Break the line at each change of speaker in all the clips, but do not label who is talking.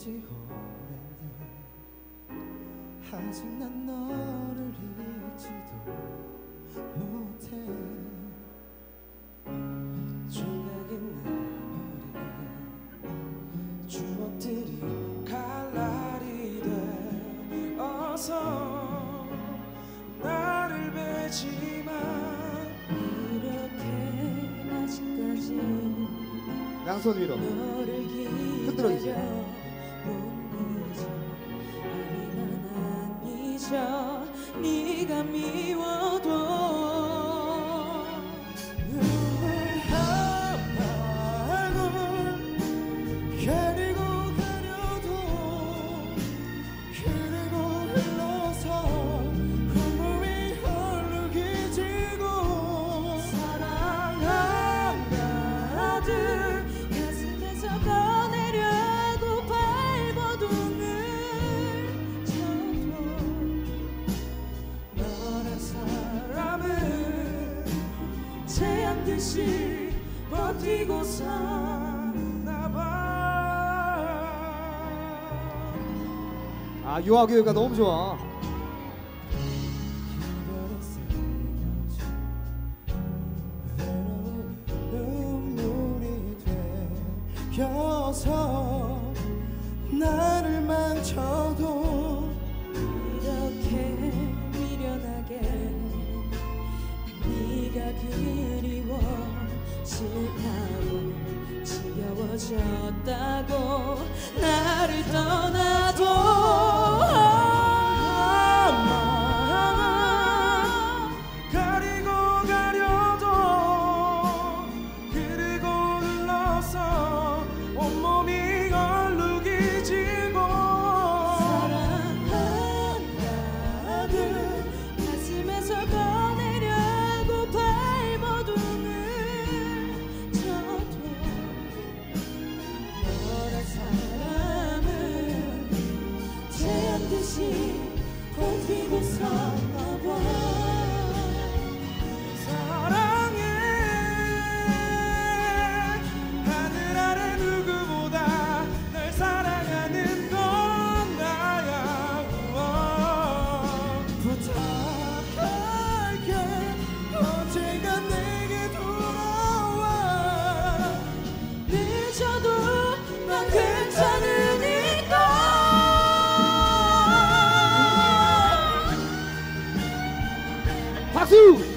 지 오래네 아직 난 너를 잊지도 못해. 조각인 내 머리에 주먹들이 칼날이 돼 어서 나를 베지마
이렇게 아직까지
양손 위로. 흔들어 주세요.
못 잊어 아니 난안 잊어 네가
믿 체한 듯이 버티고 사나봐.
아 유아교육가 너무 좋아.
나를 망쳐
잊었다고 나를 떠나도 two,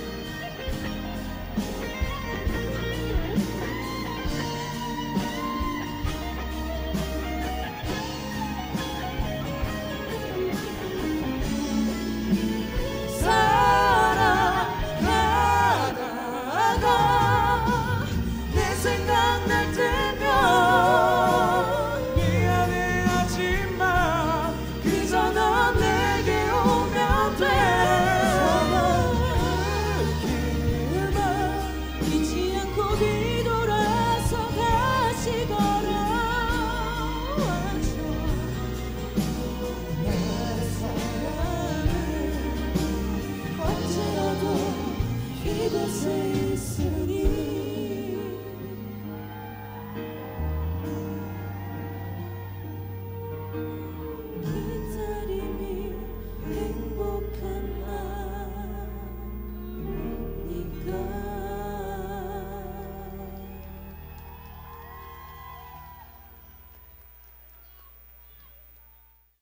say